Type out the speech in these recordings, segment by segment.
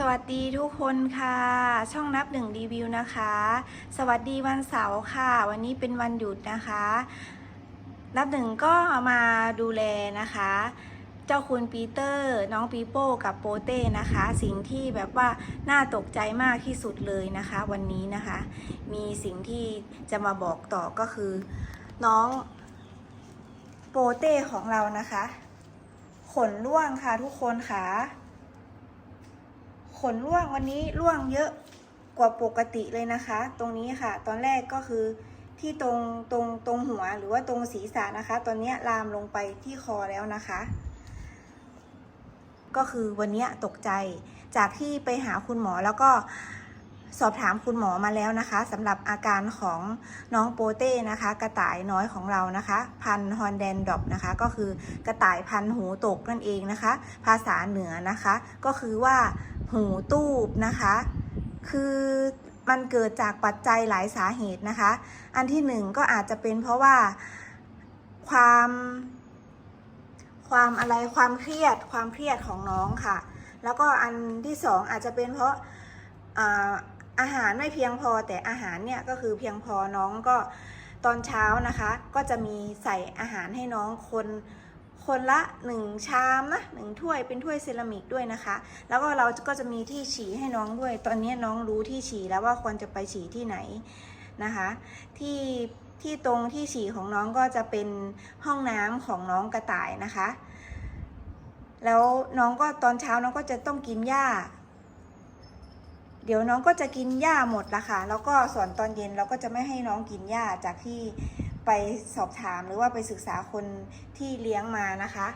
สวัสดีทุกคนค่ะ ช่องนับหนึ่งรีวิวนะคะ สวัสดีวันเสาร์ค่ะ วันนี้เป็นวันหยุดนะคะ นับหนึ่งก็มาดูแลนะคะ เจ้าคุณปีเตอร์ น้องปีโป้กับโปเต้นะคะ สิ่งที่แบบว่าน่าตกใจมากที่สุดเลยนะคะ วันนี้นะคะ มีสิ่งที่จะมาบอกต่อก็คือ น้องโปเต้ของเรานะคะ ขนร่วงค่ะทุกคนค่ะ ขนร่วงวันนี้ร่วงเยอะกว่าปกติเลยนะคะ ตรงนี้ค่ะ ตอนแรกก็คือที่ตรงตรงตรงหัวหรือว่าตรงศีรษะนะคะ ตอนนี้ลามลงไปที่คอแล้วนะคะ ก็คือวันนี้ตกใจจากที่ไปหาคุณหมอแล้วก็สอบถามคุณหมอมาแล้วนะคะสำหรับอาการของน้องโปเต้นะคะ กระต่ายน้อยของเรานะคะ พันฮอนแดนดอบนะคะ ก็คือกระต่ายพันหูตกนั่นเองนะคะ ภาษาเหนือนะคะ ก็คือว่า หูตูบนะคะ คือมันเกิดจากปัจจัยหลายสาเหตุนะคะ อันที่หนึ่งก็อาจจะเป็นเพราะว่าความ ความอะไรความเครียดความเครียดของน้องค่ะ แล้วก็อันที่สองอาจจะเป็นเพราะอาหารไม่เพียงพอแต่อาหารเนี่ยก็คือเพียงพอน้องก็ตอนเช้านะคะ ก็จะมีใส่อาหารให้น้องคน คนละหนึ่งชามนะหนึ่งถ้วยเป็นถ้วยเซรามิกด้วยนะคะ แล้วก็เราก็จะมีที่ฉี่ให้น้องด้วย ตอนนี้น้องรู้ที่ฉี่แล้วว่าควรจะไปฉี่ที่ไหนนะคะ ที่ที่ตรงที่ฉี่ของน้องก็จะเป็นห้องน้ำของน้องกระต่ายนะคะ แล้วน้องก็ตอนเช้าน้องก็จะต้องกินหญ้า เดี๋ยวน้องก็จะกินหญ้าหมดละค่ะ แล้วก็ส่วนตอนเย็นเราก็จะไม่ให้น้องกินหญ้าจากที่ ไปสอบถามหรือว่าไปศึกษาคนที่เลี้ยงมานะคะ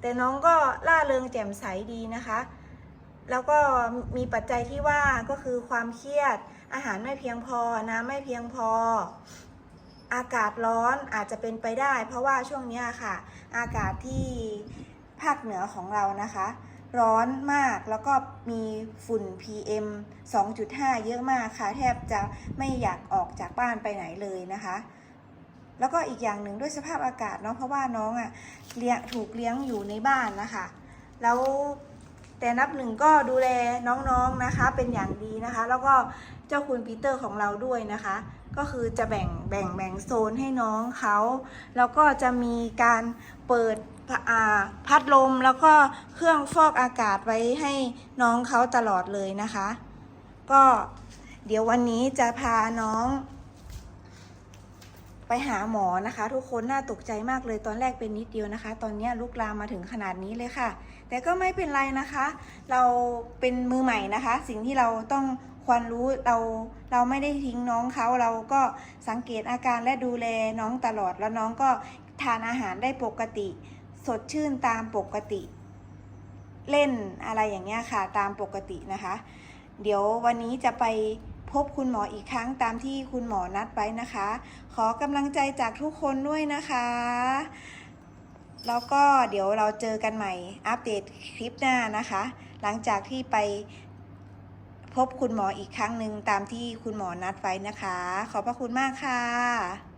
แต่น้องก็ล่าเริงแจ่มใสดีนะคะ แล้วก็มีปัจจัยที่ว่าก็คือความเครียด อาหารไม่เพียงพอ น้ำไม่เพียงพอ อากาศร้อนอาจจะเป็นไปได้ เพราะว่าช่วงนี้ค่ะ อากาศที่ภาคเหนือของเรานะคะ ร้อนมากแล้วก็มีฝุ่น PM 2.5 เยอะมากค่ะ แทบจะไม่อยากออกจากบ้านไปไหนเลยนะคะ แล้วก็อีกอย่างหนึ่งด้วยสภาพอากาศเนาะเพราะว่าน้องอะ่ะเลี้ยงถูกเลี้ยงอยู่ในบ้านนะคะ แล้วแต่นับหนึ่งก็ดูแลน้องๆนะคะเป็นอย่างดีนะคะ แล้วก็เจ้าคุณปีเตอร์ของเราด้วยนะคะ ก็คือจะแบ่งแบ่งแบ่งโซนให้น้องเขาแล้วก็จะมีการเปิดพัดลมแล้วก็เครื่องฟอกอากาศไว้ให้น้องเขาตลอดเลยนะคะ ก็เดี๋ยววันนี้จะพาน้อง ไปหาหมอนะคะ ทุกคนน่าตกใจมากเลยตอนแรกเป็นนิดเดียวนะคะ ตอนนี้ลุกลามมาถึงขนาดนี้เลยค่ะ แต่ก็ไม่เป็นไรนะคะ เราเป็นมือใหม่นะคะ สิ่งที่เราต้องควรรู้เราเราไม่ได้ทิ้งน้องเขาเราก็สังเกตอาการและดูแลน้องตลอดแล้วน้องก็ทานอาหารได้ปกติ สดชื่นตามปกติ เล่นอะไรอย่างเงี้ยค่ะตามปกตินะคะ เดี๋ยววันนี้จะไป พบคุณหมออีกครั้งตามที่คุณหมอนัดไว้นะคะ ขอกำลังใจจากทุกคนด้วยนะคะ แล้วก็เดี๋ยวเราเจอกันใหม่อัปเดตคลิปหน้านะคะ หลังจากที่ไปพบคุณหมออีกครั้งหนึ่งตามที่คุณหมอนัดไว้นะคะ ขอบพระคุณมากค่ะ